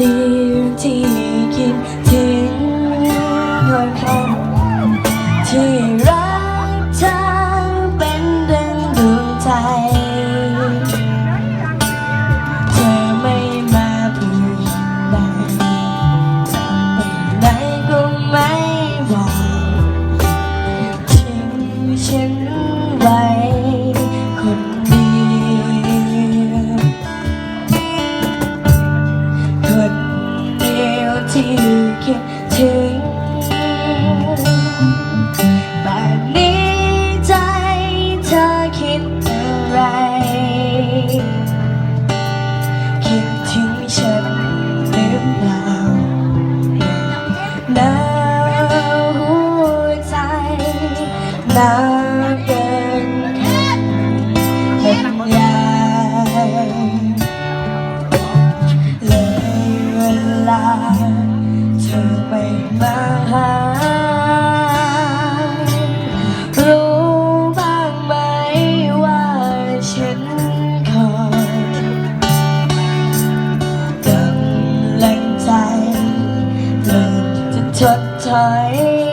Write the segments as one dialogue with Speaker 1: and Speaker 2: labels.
Speaker 1: ดีที่คิดถึงดยคำที่รักเธอเป็นดังดวงใจเธอไม่มาพูดแบบจะไปไหนก็ไม่บอกทิ้ฉัน อไม่มาหา รู้บ้างไหมว่าฉันคอยกำลังใจเริ่มจะทดถอย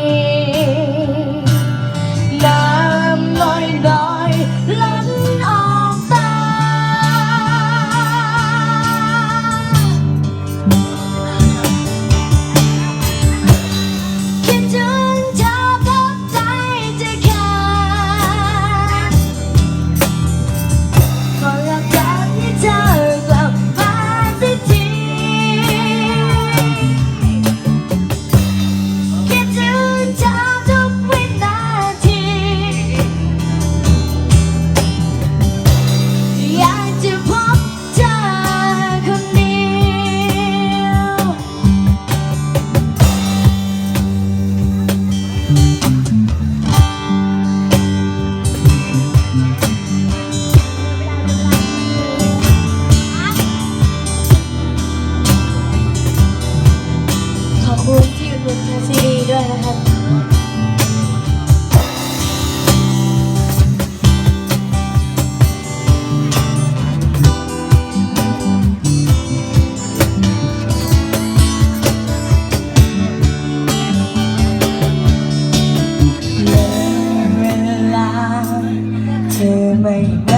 Speaker 1: mây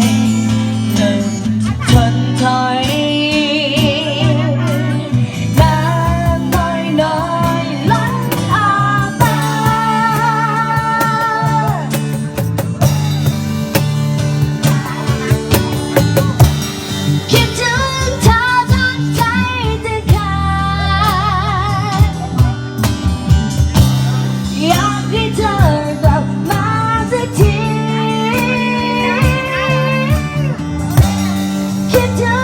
Speaker 1: hang keep doing